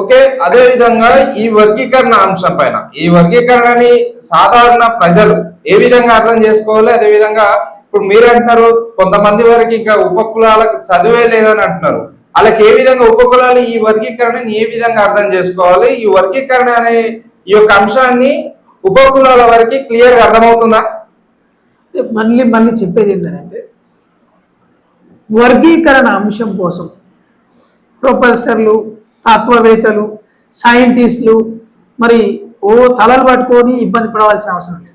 Okay? అదే విధంగా ఈ వర్గీకరణ అంశం పైన. ఈ వర్గీకరణని సాధారణ ప్రజలు ఏ విధంగా అర్థం చేసుకోవాలి? అదే విధంగా ఇప్పుడు మీరు అంటున్నారు కొంతమంది వరకు ఇంకా ఉపకులాలకు చదివే లేదని అంటున్నారు. వాళ్ళకి ఏ విధంగా ఉపకులాలు ఈ వర్గీకరణని ఏ విధంగా అర్థం చేసుకోవాలి? ఈ వర్గీకరణ అనే ఈ యొక్క అంశాన్ని ఉపకులాల వరకు క్లియర్గా అర్థమవుతుందా? మళ్ళీ మళ్ళీ చెప్పేది ఏంటంటే వర్గీకరణ అంశం కోసం ప్రొఫెసర్లు తత్వవేత్తలు సైంటిస్టులు మరి ఓ తలలు పట్టుకొని ఇబ్బంది పడవలసిన అవసరం లేదు.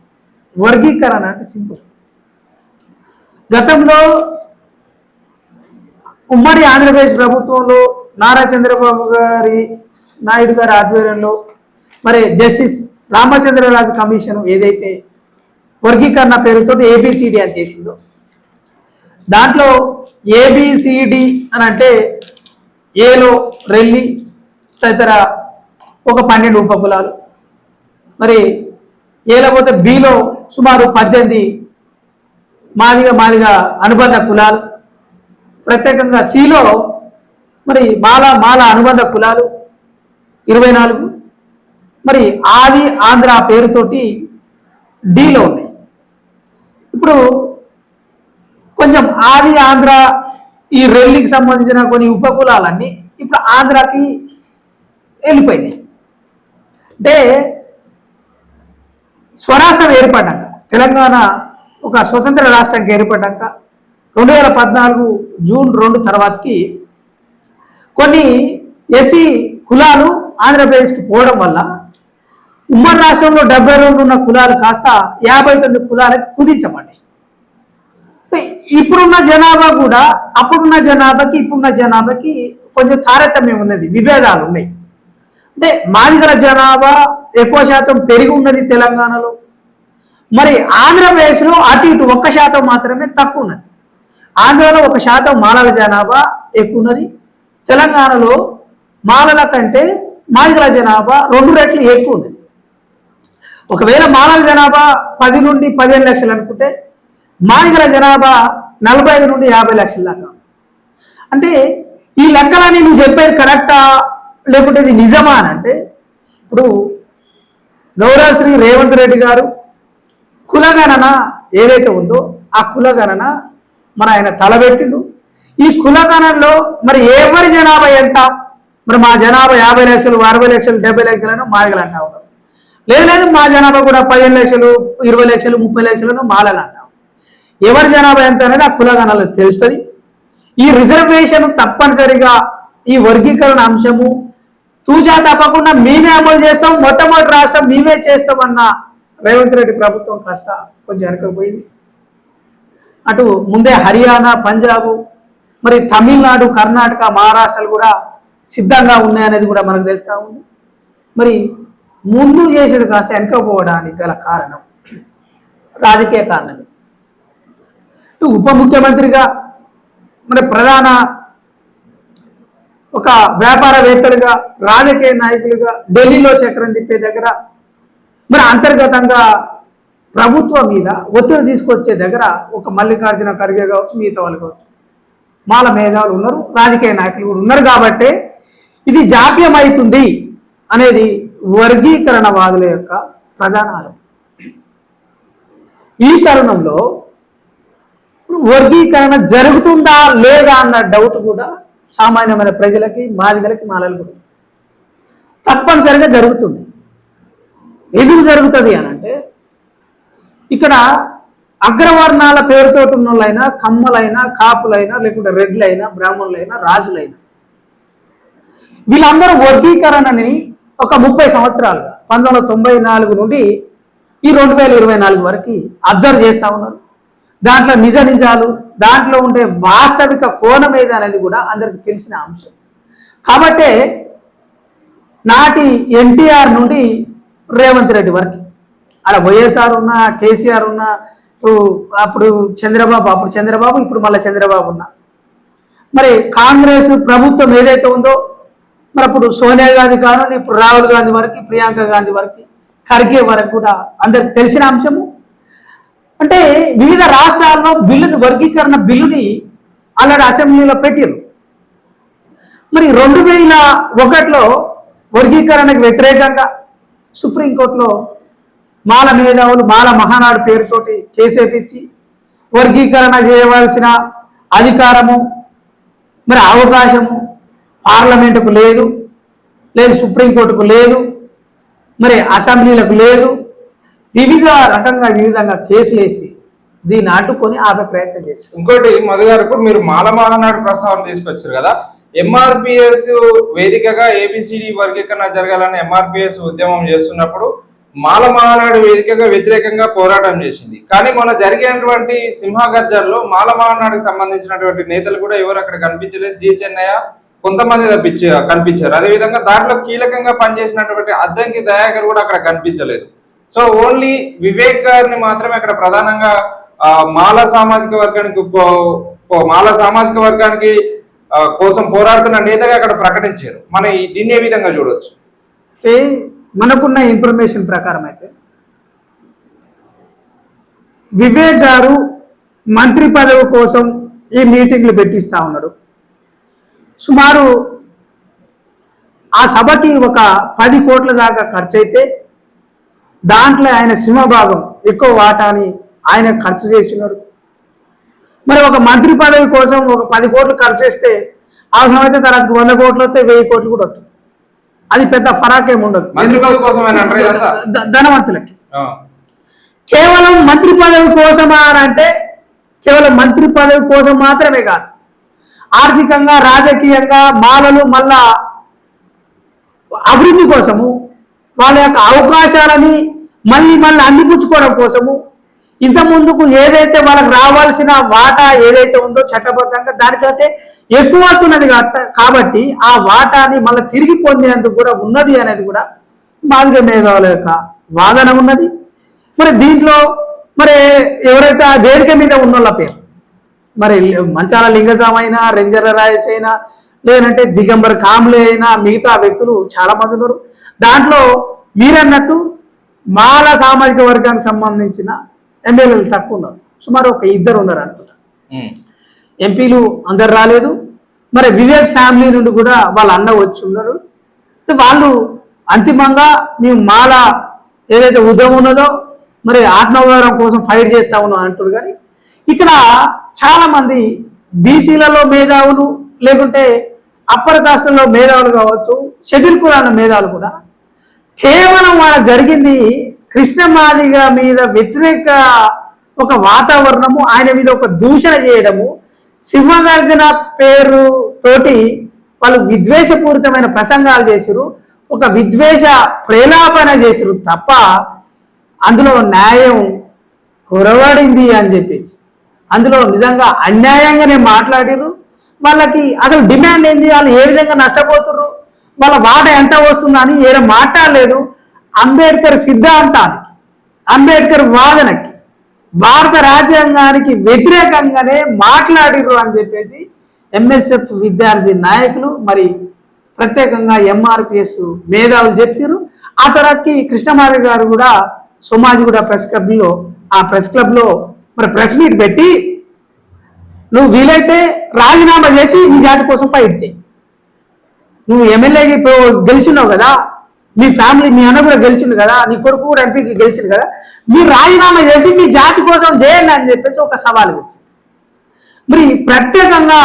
వర్గీకరణ అంటే సింపుల్. గతంలో ఉమ్మడి ఆంధ్రప్రదేశ్ ప్రభుత్వంలో నారా చంద్రబాబు గారి నాయుడు గారి ఆధ్వర్యంలో మరి జస్టిస్ రామచంద్రరాజు కమిషన్ ఏదైతే వర్గీకరణ పేరుతో ఏబిసిడి అని చేసిందో దాంట్లో ఏబిసిడి అని అంటే ఏలో రెల్లి తదితర ఒక పన్నెండు ఉపకులాలు. మరి ఏలో పోతే బిలో సుమారు పద్దెనిమిది మాదిగా మాదిగా అనుబంధ కులాలు. ప్రత్యేకంగా సిలో మరి మాల మాల అనుబంధ కులాలు. ఇరవై నాలుగు. మరి ఆది ఆంధ్ర పేరుతోటి డీలో ఉన్నాయి. ఇప్పుడు కొంచెం ఆది ఆంధ్ర ఈ రెల్లికి సంబంధించిన కొన్ని ఉపకులాలన్నీ ఇప్పుడు ఆంధ్రాకి వెళ్ళిపోయినాయి. అంటే స్వరాష్ట్రం ఏర్పడ్డాక తెలంగాణ ఒక స్వతంత్ర రాష్ట్రానికి ఏర్పడ్డాక రెండు వేల పద్నాలుగు జూన్ రెండు తర్వాతకి కొన్ని ఎస్సీ కులాలు ఆంధ్రప్రదేశ్కి పోవడం వల్ల ఉమ్మడి రాష్ట్రంలో డెబ్బై రెండు ఉన్న కులాలు కాస్త యాభై తొమ్మిది కులాలకు కుదించబడ్డాయి. ఇప్పుడున్న జనాభా కూడా అప్పుడున్న జనాభాకి ఇప్పుడున్న జనాభాకి కొంచెం తారతమ్యం ఉన్నది విభేదాలు ఉన్నాయి. అంటే మాదిగల జనాభా ఎక్కువ శాతం పెరిగి ఉన్నది తెలంగాణలో. మరి ఆంధ్రప్రదేశ్లో అటు ఇటు ఒక్క శాతం మాత్రమే తక్కువ ఉన్నది. ఆంధ్రలో ఒక శాతం మాలల జనాభా ఎక్కువ ఉన్నది. తెలంగాణలో మాలల కంటే మాదిగల జనాభా రెండు రెట్లు ఎక్కువ ఉన్నది. ఒకవేళ మాలల జనాభా పది నుండి పదిహేను లక్షలు అనుకుంటే మాదిగల జనాభా నలభై ఐదు నుండి యాభై లక్షల దాకా. అంటే ఈ లెక్కలని నువ్వు చెప్పేది కరెక్టా? లేకుంటే ఇది నిజమా అని అంటే ఇప్పుడు గౌరవశ్రీ రేవంత్ రెడ్డి గారు కులగణన ఏదైతే ఉందో ఆ కులగణన మన ఆయన తలబెట్టిండు ఈ కులగణనలో మరి ఎవరి జనాభా ఎంత? మరి మా జనాభా యాభై లక్షలు అరవై లక్షలు డెబ్బై లక్షలను మాదిగలు అంటా లేదు లేదు మా జనాభా కూడా పదిహేను లక్షలు ఇరవై లక్షలు ముప్పై లక్షలను మాలలు అంటాం ఎవరి జనాభా ఎంత అనేది ఆ కులగణనలో తెలుస్తుంది. ఈ రిజర్వేషన్ తప్పనిసరిగా ఈ వర్గీకరణ అంశము తూజా తప్పకుండా మేమే అమలు చేస్తాం మొట్టమొదటి రాష్ట్రం మేమే చేస్తామన్న రేవంత్ రెడ్డి ప్రభుత్వం కాస్త కొంచెం వెనకపోయింది అటు ముందే హర్యానా పంజాబ్ మరి తమిళనాడు కర్ణాటక మహారాష్ట్రలు కూడా సిద్ధంగా ఉన్నాయనేది కూడా మనకు తెలుస్తూ ఉంది. మరి ముందు చేసేది కాస్త వెనకపోవడానికి గల కారణం రాజకీయ కారణం ఉప ముఖ్యమంత్రిగా మరి ప్రధాన ఒక వ్యాపారవేత్తలుగా రాజకీయ నాయకులుగా ఢిల్లీలో చక్రం తిప్పే దగ్గర మరి అంతర్గతంగా ప్రభుత్వం మీద ఒత్తిడి తీసుకొచ్చే దగ్గర ఒక మల్లికార్జున ఖర్గే కావచ్చు మిగతా వాళ్ళు కావచ్చు. మాల మేధావులు ఉన్నారు రాజకీయ నాయకులు కూడా ఉన్నారు కాబట్టి ఇది జాప్యం అవుతుంది అనేది వర్గీకరణవాదుల యొక్క ప్రధాన ఆరోపణ. ఈ తరుణంలో వర్గీకరణ జరుగుతుందా లేదా అన్న డౌట్ కూడా సామాన్యమైన ప్రజలకి మాదిగలకి మాలలు కూడా. తప్పనిసరిగా జరుగుతుంది. ఎందుకు జరుగుతుంది అని అంటే ఇక్కడ అగ్రవర్ణాల పేరుతో ఉన్నోళ్ళైనా కమ్మలైనా కాపులైనా లేకుంటే రెడ్లైనా బ్రాహ్మణులైనా రాజులైనా వీళ్ళందరూ వర్గీకరణని ఒక ముప్పై సంవత్సరాలుగా పంతొమ్మిది వందల తొంభై నాలుగు నుండి ఈ రెండు వేల ఇరవై నాలుగు వరకు అబ్జర్వ్ చేస్తూ ఉన్నారు. దాంట్లో నిజ నిజాలు దాంట్లో ఉండే వాస్తవిక కోణం ఏది అనేది కూడా అందరికి తెలిసిన అంశం. కాబట్టే నాటి ఎన్టీఆర్ నుండి రేవంత్ రెడ్డి వరకు. అలా వైఎస్ఆర్ ఉన్నా కేసీఆర్ ఉన్నా ఇప్పుడు అప్పుడు చంద్రబాబు అప్పుడు చంద్రబాబు ఇప్పుడు మళ్ళీ చంద్రబాబు ఉన్నా. మరి కాంగ్రెస్ ప్రభుత్వం ఏదైతే ఉందో మరి అప్పుడు సోనియా గాంధీ కాను ఇప్పుడు రాహుల్ గాంధీ వరకు ప్రియాంక గాంధీ వరకు ఖర్గే వరకు కూడా అందరికి తెలిసిన అంశము. అంటే వివిధ రాష్ట్రాల్లో బిల్లుని వర్గీకరణ బిల్లుని అలాంటి అసెంబ్లీలో పెట్టారు మరి రెండు వేల ఒకటిలో వర్గీకరణకు వ్యతిరేకంగా సుప్రీంకోర్టులో మాల మేధావులు మాల మహానాడు పేరుతోటి కేసేపిచ్చి వర్గీకరణ చేయవలసిన అధికారము మరి అవకాశము పార్లమెంటుకు లేదు లేదు సుప్రీంకోర్టుకు లేదు మరి అసెంబ్లీలకు లేదు. వివిధ రకంగా వివిధంగా కేసులు వేసి దీన్ని అడ్డుకొని ఆపే ప్రయత్నం చేశారు. ఇంకోటి మధు గారు ఇప్పుడు మీరు మాల మహానాడు ప్రస్తావన తీసుకొచ్చారు కదా. ఎంఆర్పిఎస్ వేదికగా ఏబిసిడి వర్గీకరణ జరగాలని ఎంఆర్పిఎస్ ఉద్యమం చేస్తున్నప్పుడు మాల మహానాడు వేదికగా వ్యతిరేకంగా పోరాటం చేసింది. కానీ మొన్న జరిగినటువంటి సింహగర్జనలో మాల మహానాడుకి సంబంధించినటువంటి నేతలు కూడా ఎవరు అక్కడ కనిపించలేదు. జీ చెన్నయ్య కొంతమంది తప్పించారు కనిపించారు. అదేవిధంగా దాంట్లో కీలకంగా పనిచేసినటువంటి అద్దంకి దయాకర్ కూడా అక్కడ కనిపించలేదు. సో ఓన్లీ వివేక్ గారిని మాత్రమే అక్కడ ప్రధానంగా మాల సామాజిక వర్గానికి మాల సామాజిక వర్గానికి కోసం పోరాడుతున్న నేతగా అక్కడ ప్రకటించారు. మనం దీన్ని ఏ విధంగా చూడొచ్చు? మనకున్న ఇన్ఫర్మేషన్ ప్రకారం అయితే వివేక్ గారు మంత్రి పదవి కోసం ఈ మీటింగ్లు పెట్టిస్తా ఉన్నాడు. సుమారు ఆ సభకి ఒక పది కోట్ల దాకా ఖర్చు అయితే దాంట్లో ఆయన సింహభాగం ఎక్కువ వాటాని ఆయన ఖర్చు చేస్తున్నాడు మరి ఒక మంత్రి పదవి కోసం ఒక పది కోట్లు ఖర్చు చేస్తే అవసరమైతే తర్వాత వంద కోట్లు వస్తే వెయ్యి కోట్లు కూడా వస్తాయి. అది పెద్ద ఫరాక్ ఏమి ఉండదు. ధనవంతులకి. కేవలం మంత్రి పదవి కోసమా అంటే కేవలం మంత్రి పదవి కోసం మాత్రమే కాదు. ఆర్థికంగా రాజకీయంగా మాలలు మళ్ళా అభివృద్ధి కోసము వాళ్ళ యొక్క అవకాశాలని మళ్ళీ మళ్ళీ అందిపుచ్చుకోవడం కోసము ఇంత ముందుకు ఏదైతే వాళ్ళకి రావాల్సిన వాటా ఏదైతే ఉందో చట్టబద్ధంగా దానికంటే ఎక్కువ వస్తున్నది కాబట్టి- కాబట్టి ఆ వాటాని మళ్ళీ తిరిగి పొందేందుకు కూడా ఉన్నది అనేది కూడా మాదిగ మేధావుల యొక్క వాదన ఉన్నది. మరి దీంట్లో మరి ఎవరైతే ఆ వేదిక మీద ఉన్నోళ్ళ పేరు మరి మంచాల లింగజామ అయినా రెంజర రాయస్ అయినా లేదంటే దిగంబర్ కాంబ్లే అయినా మిగతా వ్యక్తులు చాలా మంది ఉన్నారు. దాంట్లో మీరన్నట్టు మాల సామాజిక వర్గానికి సంబంధించిన ఎమ్మెల్యేలు తక్కువ ఉన్నారు. సుమారు ఒక ఇద్దరు ఉన్నారు అనుకుంటా. ఎంపీలు అందరు రాలేదు. మరి వివేక్ ఫ్యామిలీ నుండి కూడా వాళ్ళ అన్న వచ్చి ఉన్నారు. వాళ్ళు అంతిమంగా మేము మాల ఏదైతే ఉద్యమం ఉన్నదో మరి ఆత్మగౌరవం కోసం ఫైట్ చేస్తా ఉన్నాం అంటారు కానీ ఇక్కడ చాలా మంది బీసీలలో మేధావులు లేకుంటే అప్పర్ కాస్టుల్లో మేధావులు కావచ్చు షెడ్యూల్ కులాల మేధావులు కూడా కేవలం వాళ్ళ జరిగింది కృష్ణమాదిగ మీద వ్యతిరేక ఒక వాతావరణము ఆయన మీద ఒక దూషణ చేయడము. సింహగర్జన పేరు తోటి వాళ్ళు విద్వేషపూరితమైన ప్రసంగాలు చేసిరు ఒక విద్వేష ప్రేలాపన చేసిరు తప్ప అందులో న్యాయం కొరవడింది అని చెప్పేసి. అందులో నిజంగా అన్యాయంగానే మాట్లాడిరు వాళ్ళకి అసలు డిమాండ్ ఏంది? వాళ్ళు ఏ విధంగా నష్టపోతున్నారు వాళ్ళ వాట ఎంత వస్తుందని ఏదో మాట్లాడలేదు. అంబేద్కర్ సిద్ధాంతానికి అంబేద్కర్ వాదనకి భారత రాజ్యాంగానికి వ్యతిరేకంగానే మాట్లాడిరు అని చెప్పేసి ఎంఎస్ఎఫ్ విద్యార్థి నాయకులు మరి ప్రత్యేకంగా ఎంఆర్పిఎస్ మేధావులు చెప్పారు ఆ తర్వాతకి కృష్ణమారి గారు కూడా సోమాజిగూడ ప్రెస్ క్లబ్లో ఆ ప్రెస్ క్లబ్లో మరి ప్రెస్ మీట్ పెట్టి నువ్వు వీలైతే రాజీనామా చేసి నీ జాతి కోసం ఫైట్ చేయి నువ్వు ఎమ్మెల్యేకి గెలిచినావు కదా మీ ఫ్యామిలీ మీ అన్న కూడా గెలిచిండు కదా నీ కొడుకు కూడా ఎంపీకి గెలిచిండు కదా మీరు రాజీనామా చేసి మీ జాతి కోసం చేయండి అని చెప్పేసి ఒక సవాల్ వేసి మరి ప్రత్యేకంగా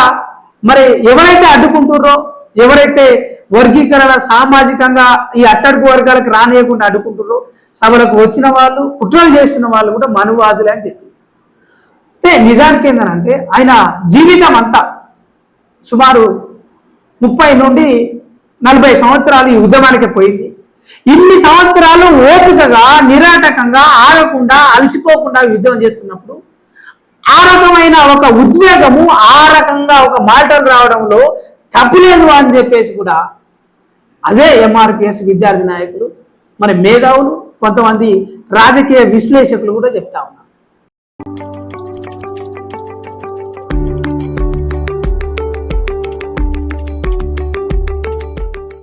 మరి ఎవరైతే అడ్డుకుంటుర్రో ఎవరైతే వర్గీకరణ సామాజికంగా ఈ అట్టడుగు వర్గాలకు రానియకుండా అడ్డుకుంటుర్రో సభలకు వచ్చిన వాళ్ళు కుట్రలు చేసిన వాళ్ళు కూడా మనువాదులే అని చెప్పి. నిజానికి ఏంటంటే ఆయన జీవితం అంతా సుమారు ముప్పై నుండి నలభై సంవత్సరాలు ఈ ఉద్యమానికి పోయింది. ఇన్ని సంవత్సరాలు ఓపికగా నిరాటకంగా ఆగకుండా అలసిపోకుండా యుద్ధం చేస్తున్నప్పుడు ఆ రకమైన ఒక ఉద్వేగము ఆ రకంగా ఒక మాటలు రావడంలో తప్పులేదు అని చెప్పేసి కూడా అదే ఎంఆర్పిఎస్ విద్యార్థి నాయకులు మరి మేధావులు కొంతమంది రాజకీయ విశ్లేషకులు కూడా చెప్తా ఉన్నారు.